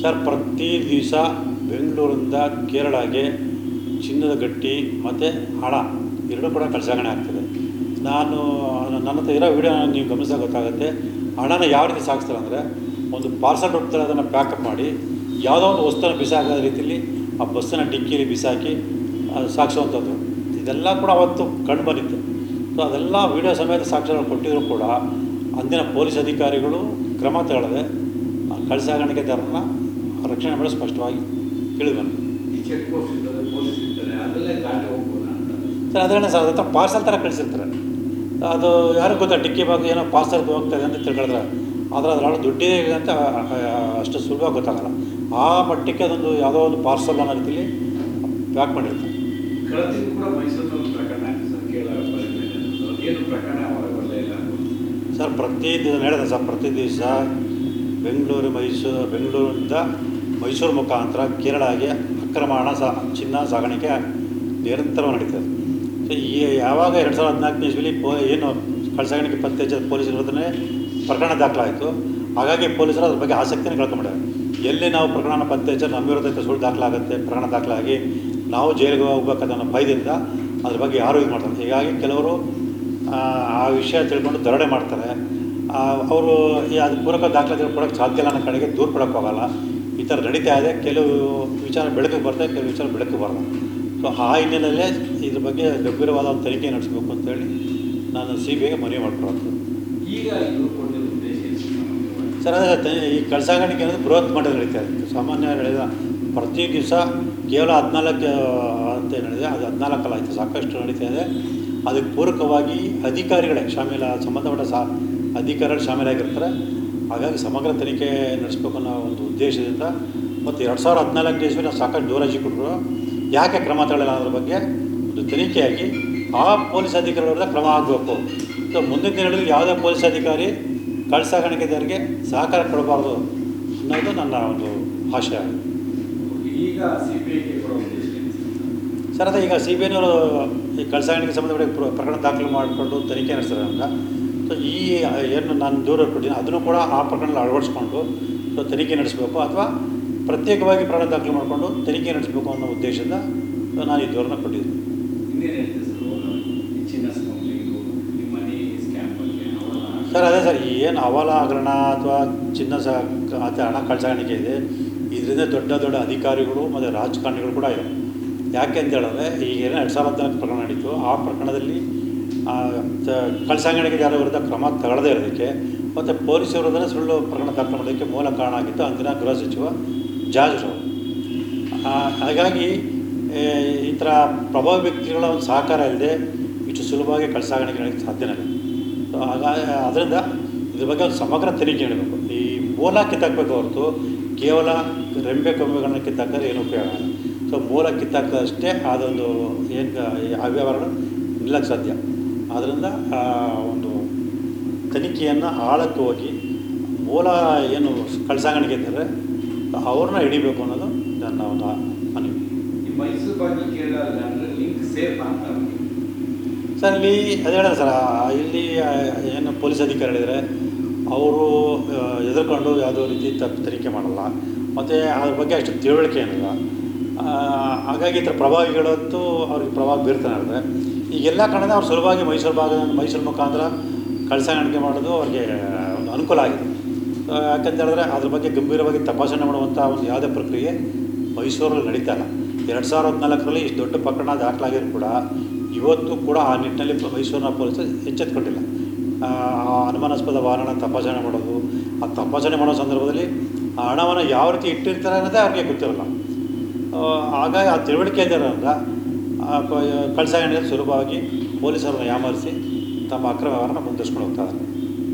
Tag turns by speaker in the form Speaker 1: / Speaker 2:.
Speaker 1: Sir,
Speaker 2: ಪ್ರತಿ ದಿವಸ ಬೆಂಗಳೂರಿಂದ ಕೇರಳಗೆ ಚಿನ್ನದ ಗಟ್ಟಿ ಮತ್ತು ಹಣ ಎರಡೂ ಕೂಡ ಕಳ್ಸಾಗಣೆ ಆಗ್ತದೆ. ನಾನು, ನನ್ನ ಹತ್ರ ಇರೋ ವಿಡಿಯೋ ನೀವು ಗಮನಿಸಿದಾಗ ಗೊತ್ತಾಗುತ್ತೆ. ಹಣನ ಯಾವ ರೀತಿ ಸಾಗಿಸ್ತಾರೆ ಅಂದರೆ ಒಂದು ಪಾರ್ಸಲ್ ರೂಪದಲ್ಲಿ ಅದನ್ನು ಪ್ಯಾಕಪ್ ಮಾಡಿ ಯಾವುದೋ ಒಂದು ವಸ್ತುನ ಬಿಸಾಕೋ ರೀತಿಯಲ್ಲಿ ಆ ಬಸ್ಸನ್ನು ಡಿಕ್ಕಿಲಿ ಬಿಸಾಕಿ ಸಾಗಿಸುವಂಥದ್ದು. ಇದೆಲ್ಲ ಕೂಡ ಅವತ್ತು ಕಂಡು ಬಂದಿತ್ತು. ಸೊ ಅದೆಲ್ಲ ವೀಡಿಯೋ ಸಮೇತ ಸಾಕ್ಷ್ಯಗಳು ಕೊಟ್ಟಿದ್ರು ಕೂಡ ಅಂದಿನ ಪೊಲೀಸ್ ಅಧಿಕಾರಿಗಳು ಕ್ರಮ ತಗೊಳ್ಳದೆ ಆ ಧರ್ಮ ರಕ್ಷಣೆ ಮಾಡಿ ಸ್ಪಷ್ಟವಾಗಿ
Speaker 1: ಅಂತ.
Speaker 2: ಸರ್ ಅದನ್ನ ಸರ್ ಅದತ್ರ ಪಾರ್ಸಲ್ ಥರ ಕಳಿಸಿರ್ತಾರೆ. ಅದು ಯಾರಿಗೂ ಗೊತ್ತಾ ಡಿಕ್ಕಿ ಭಾಗ ಏನೋ ಪಾರ್ಸಲ್ ಹೋಗ್ತದೆ ಅಂತ ತಿಳ್ಕೊಳಿದ್ರೆ ಆದರೆ ಅದರೊಳಗೆ ದುಡ್ಡಿದೆ ಅಂತ ಅಷ್ಟು ಸುಲಭ ಗೊತ್ತಾಗಲ್ಲ. ಆ ಮಟ್ಟಕ್ಕೆ ಅದೊಂದು ಯಾವುದೋ ಒಂದು ಪಾರ್ಸಲ್ ಅನ್ನೋ ರೀತಿಯಲ್ಲಿ ಪ್ಯಾಕ್ ಮಾಡಿರ್ತಾರೆ.
Speaker 1: ಸರ್
Speaker 2: ಪ್ರತಿ ದಿವಸ ಹೇಳಿದೆ ಸರ್ ಪ್ರತಿ ದಿವಸ ಬೆಂಗಳೂರು, ಮೈಸೂರು, ಬೆಂಗಳೂರಿಂದ ಮೈಸೂರು ಮುಖಾಂತರ ಕೇರಳಗೆ ಅಕ್ರಮಣ ಸಾ, ಚಿನ್ನ ಸಾಗಾಣಿಕೆ ನಿರಂತರವಾಗಿ ನಡೀತದೆ. ಸೊ, ಈ ಯಾವಾಗ ಎರಡು ಸಾವಿರದ ಹದಿನಾಲ್ಕನೇ ಇಸ್ವಿಲಿ ಪೋ, ಏನು ಕಳ್ಳಸಾಗಾಣಿಕೆ ಪತ್ತೆ ಪೊಲೀಸರ ವಿರುದ್ಧನೇ ಪ್ರಕರಣ ದಾಖಲಾಯಿತು. ಹಾಗಾಗಿ ಪೊಲೀಸರು ಅದ್ರ ಬಗ್ಗೆ ಆಸಕ್ತಿನ ಕಳ್ಕೊಂಬಿಟ್ಟಾರೆ. ಎಲ್ಲಿ ನಾವು ಪ್ರಕರಣ ಪತ್ತೆ ಹಚ್ಚಿ ನಮ್ಮ ವಿರುದ್ಧ ಸುಳ್ಳು ದಾಖಲಾಗುತ್ತೆ, ಪ್ರಕರಣ ದಾಖಲಾಗಿ ನಾವು ಜೈಲಿಗೆ ಅನ್ನೋ ಭಯದಿಂದ ಅದ್ರ ಬಗ್ಗೆ ಯಾರೂ ಇದು ಮಾಡ್ತಾರೆ. ಹೀಗಾಗಿ ಕೆಲವರು, ಆ ವಿಷಯ ತಿಳ್ಕೊಂಡು ದರೋಡೆ ಮಾಡ್ತಾರೆ. ಅವರು ಈ ಅದು ಪೂರಕ ದಾಖಲಾತಿಗಳು ಕೊಡೋಕ್ಕೆ ಸಾಧ್ಯ ಇಲ್ಲ ಅನ್ನೋ ಕಡೆಗೆ ದೂರ ಕೊಡೋಕ್ಕೆ ಹೋಗಲ್ಲ. ಈ ಥರ ನಡೀತಾ ಇದೆ. ಕೆಲವು ವಿಚಾರ ಬೆಳಕಿಗೆ ಬರ್ತದೆ ಕೆಲವು ವಿಚಾರ ಬೆಳಕಿಗೆ ಬರಲ್ಲ. ಸೊ ಆ ಹಿನ್ನೆಲೆಯಲ್ಲೇ ಇದ್ರ ಬಗ್ಗೆ ಗಂಭೀರವಾದ ಒಂದು ತನಿಖೆ ನಡೆಸಬೇಕು ಅಂತೇಳಿ ನಾನು ಸಿ ಬಿ ಐಗೆ ಮನವಿ
Speaker 1: ಮಾಡ್ಕೊಳ್ತೀನಿ ಸರ್?
Speaker 2: ಅದೇ ಈ ಕಳ್ಸಾಗಾಣಿಕೆ ಅನ್ನೋದು ಬೃಹತ್ ಮಟ್ಟದಲ್ಲಿ ನಡೀತಾ ಇದೆ. ಸಾಮಾನ್ಯ ಹೇಳಿದ ಪ್ರತಿ ದಿವಸ ಕೇವಲ ಹದಿನಾಲ್ಕು ಅಂತ ಏನು ಹೇಳಿದೆ ಅದು ಹದಿನಾಲ್ಕಲ್ಲ ಆಯಿತು ಸಾಕಷ್ಟು ನಡೀತಾ ಇದೆ. ಅದಕ್ಕೆ ಪೂರಕವಾಗಿ ಅಧಿಕಾರಿಗಳೇ ಶಾಮೀಲ ಸಂಬಂಧಪಟ್ಟ ಸಾ ಅಧಿಕಾರಿಗಳು ಶಾಮೀಲಾಗಿರ್ತಾರೆ. ಹಾಗಾಗಿ ಸಮಗ್ರ ತನಿಖೆ ನಡೆಸಬೇಕು ಅನ್ನೋ ಒಂದು ಉದ್ದೇಶದಿಂದ ಮತ್ತು ಎರಡು ಸಾವಿರದ ಹದಿನಾಲ್ಕು ಇಸ್ವಿ ನಾವು ಸಾಕಷ್ಟು ದೂರಾಜಿ ಕೊಟ್ಟರು ಯಾಕೆ ಕ್ರಮ ತಗೊಳ್ಳಲ್ಲ ಅನ್ನೋದ್ರ ಬಗ್ಗೆ ಒಂದು ತನಿಖೆಯಾಗಿ ಆ ಪೊಲೀಸ್ ಅಧಿಕಾರಿಗಳ ವಿರುದ್ಧ ಕ್ರಮ ಆಗಬೇಕು ಸೊ ಮುಂದಿನ ದಿನಗಳಲ್ಲಿ ಯಾವುದೇ ಪೊಲೀಸ್ ಅಧಿಕಾರಿ ಕಳ್ಳಸಾಗಾಣಿಕೆದಾರರಿಗೆ ಸಹಕಾರ ಕೊಡಬಾರ್ದು ಅನ್ನೋದು ನನ್ನ ಒಂದು ಆಶಯ
Speaker 1: ಈಗ ಸಿ ಬಿ ಸರ್?
Speaker 2: ಅದೇ ಈಗ ಸಿ ಬಿ ಐನವರು ಈ ಕಳ್ಸಾಗಣಿಕೆ ಸಂಬಂಧಪಟ್ಟ ಪ್ರ- ಪ್ರಕರಣ ದಾಖಲು ಮಾಡಿಕೊಂಡು ತನಿಖೆ ನಡೆಸ್ತಾರೆ ಅಂತ. ಸೊ ಈ ಏನು ನಾನು ದೂರ ಕೊಟ್ಟಿದ್ದೀನಿ ಅದನ್ನು ಕೂಡ ಆ ಪ್ರಕರಣದಲ್ಲಿ ಅಳವಡಿಸ್ಕೊಂಡು ಸೊ ತನಿಖೆ ನಡೆಸಬೇಕು ಅಥವಾ ಪ್ರತ್ಯೇಕವಾಗಿ ಪ್ರಕರಣ ದಾಖಲು ಮಾಡಿಕೊಂಡು ತನಿಖೆ ನಡೆಸಬೇಕು ಅನ್ನೋ ಉದ್ದೇಶದಿಂದ ಸೊ ನಾನು ಈ ದೂರನ ಕೊಟ್ಟಿದ್ದೀನಿ.
Speaker 1: ಸರ್?
Speaker 2: ಅದೇ ಸರ್ ಏನು ಹವಾಲ ಹಗರಣ ಅಥವಾ ಚಿನ್ನ ಸಾಕ ಅಥವಾ ಹಣ ಕಳ್ಸಾಗಣಿಕೆ ಇದೆ. ಇದರಿಂದ ದೊಡ್ಡ ದೊಡ್ಡ ಅಧಿಕಾರಿಗಳು ಮತ್ತು ರಾಜಕಾರಣಿಗಳು ಕೂಡ ಇವೆ. ಯಾಕೆ ಅಂತ ಹೇಳಿದ್ರೆ ಈಗ ಏನೋ ಎರಡು ಸಾವಿರದ ಹದಿನಾಲ್ಕು ಪ್ರಕರಣ ನಡೀತು. ಆ ಪ್ರಕರಣದಲ್ಲಿ ಆ, ಜಾರ ವಿರುದ್ಧ ಕ್ರಮ ತಗೊಳ್ಳದೇ ಇರೋದಕ್ಕೆ ಮತ್ತು ಪೊಲೀಸ್ ವಿರುದ್ಧ ಸುಳ್ಳು ಪ್ರಕರಣ ದಾಖಲು ಮಾಡೋದಕ್ಕೆ ಮೂಲ ಕಾರಣ ಆಗಿತ್ತು ಅಂದಿನ ಗೃಹ ಸಚಿವ ಆ, ಹಾಗಾಗಿ ಈ ಥರ ಪ್ರಭಾವ ವ್ಯಕ್ತಿಗಳ ಒಂದು ಸಹಕಾರ ಇಲ್ಲದೆ ಇಷ್ಟು ಸುಲಭವಾಗಿ ಕಳಸಾಗಣಿಕೆ ನಡೆಯಕ್ಕೆ ಸಾಧ್ಯನೇ ಸೊ ಹಾಗಾಗಿ ಅದರಿಂದ ಇದ್ರ ಬಗ್ಗೆ ಒಂದು ಸಮಗ್ರ ತನಿಖೆ ಹೇಳಬೇಕು ಈ ಮೂಲ ಕಿತ್ತಾಕಬೇಕು ಹೊರತು ಕೇವಲ ರೆಂಬೆ ಕೊಂಬೆಗಳನ್ನ ಕಿತ್ತಾಕಿದ್ರೆ ಏನು ಉಪಯೋಗ ಸೊ ಮೂಲ ಕಿತ್ತಾಕದಷ್ಟೇ ಅದೊಂದು ಏನು ಅವ್ಯವಹಾರ ನಿಲ್ಲಕ್ಕೆ ಸಾಧ್ಯ. ಆದ್ದರಿಂದ ಆ, ಒಂದು ತನಿಖೆಯನ್ನು ಆಳಕ್ಕೆ ಹೋಗಿ ಮೂಲ ಏನು ಕಳ್ಳಸಾಗಾಣಿಕೆ ಇದ್ದಾರೆ ಅವ್ರನ್ನ ಹಿಡಿಬೇಕು ಅನ್ನೋದು ನನ್ನ ಒಂದು ಮನವಿ.
Speaker 1: ಅಂದರೆ
Speaker 2: ಸರ್ ಇಲ್ಲಿ ಅದೇ ಹೇಳಿದೆ ಸರ್ ಇಲ್ಲಿ ಏನು ಪೊಲೀಸ್ ಅಧಿಕಾರಿ ಅಧಿಕಾರಿಗಳಿದ್ದಾರೆ ಅವರು ಎದುರ್ಕೊಂಡು ಯಾವುದೋ ರೀತಿ ತಪ್ಪು ತನಿಖೆ ಮಾಡಲ್ಲ ಮತ್ತು ಅದ್ರ ಬಗ್ಗೆ ಅಷ್ಟು ತಿಳುವಳಿಕೆ ಏನಿಲ್ಲ. ಹಾಗಾಗಿ ಈ ಥರ ಪ್ರಭಾವಿಗಳಂತೂ ಅವ್ರಿಗೆ ಪ್ರಭಾವ ಬೀರ್ತಾನೆ ಇರುತ್ತೆ. ಈಗೆಲ್ಲ ಕಡೆ ಅವ್ರು ಸುಲಭವಾಗಿ ಮೈಸೂರು ಭಾಗದ ಮೈಸೂರು ಮುಖಾಂತರ ಕಳಸಾಗಾಣಿಕೆ ಮಾಡೋದು ಅವ್ರಿಗೆ ಒಂದು ಅನುಕೂಲ ಆಗಿದೆ. ಯಾಕಂತ ಹೇಳಿದ್ರೆ ಅದ್ರ ಬಗ್ಗೆ ಗಂಭೀರವಾಗಿ ತಪಾಸಣೆ ಮಾಡುವಂಥ ಒಂದು ಯಾವುದೇ ಪ್ರಕ್ರಿಯೆ ಮೈಸೂರಲ್ಲಿ ನಡೀತಾ ಇಲ್ಲ. ಎರಡು ಸಾವಿರದ ಹದಿನಾಲ್ಕರಲ್ಲಿ ಇಷ್ಟು ದೊಡ್ಡ ಪ್ರಕರಣ ದಾಖಲಾಗಿದ್ರು ಕೂಡ ಇವತ್ತು ಕೂಡ ಆ ನಿಟ್ಟಿನಲ್ಲಿ ಮೈಸೂರಿನ ಪೊಲೀಸರು ಎಚ್ಚೆತ್ಕೊಂಡಿಲ್ಲ. ಅನುಮಾನಾಸ್ಪದ ವಾಹನ ತಪಾಸಣೆ ಮಾಡೋದು, ಆ ತಪಾಸಣೆ ಮಾಡೋ ಸಂದರ್ಭದಲ್ಲಿ ಆ ಹಣವನ್ನು ಯಾವ ರೀತಿ ಇಟ್ಟಿರ್ತಾರೆ ಅನ್ನೋದೇ ಅವ್ರಿಗೆ ಗೊತ್ತಿರಲ್ಲ. ಆಗ ಆ ತಿಳುವಳಿಕೆ ಇದ್ದಾರಲ್ಲ ಕಳ್ಸಾಗಣೆ ಸುಲಭವಾಗಿ ಪೊಲೀಸರನ್ನು ಯಾಮರಿಸಿ ತಮ್ಮ ಅಕ್ರಮ ವ್ಯವಹಾರನ ಮುಂದುವರ್ಸ್ಕೊಂಡು ಹೋಗ್ತಾರೆ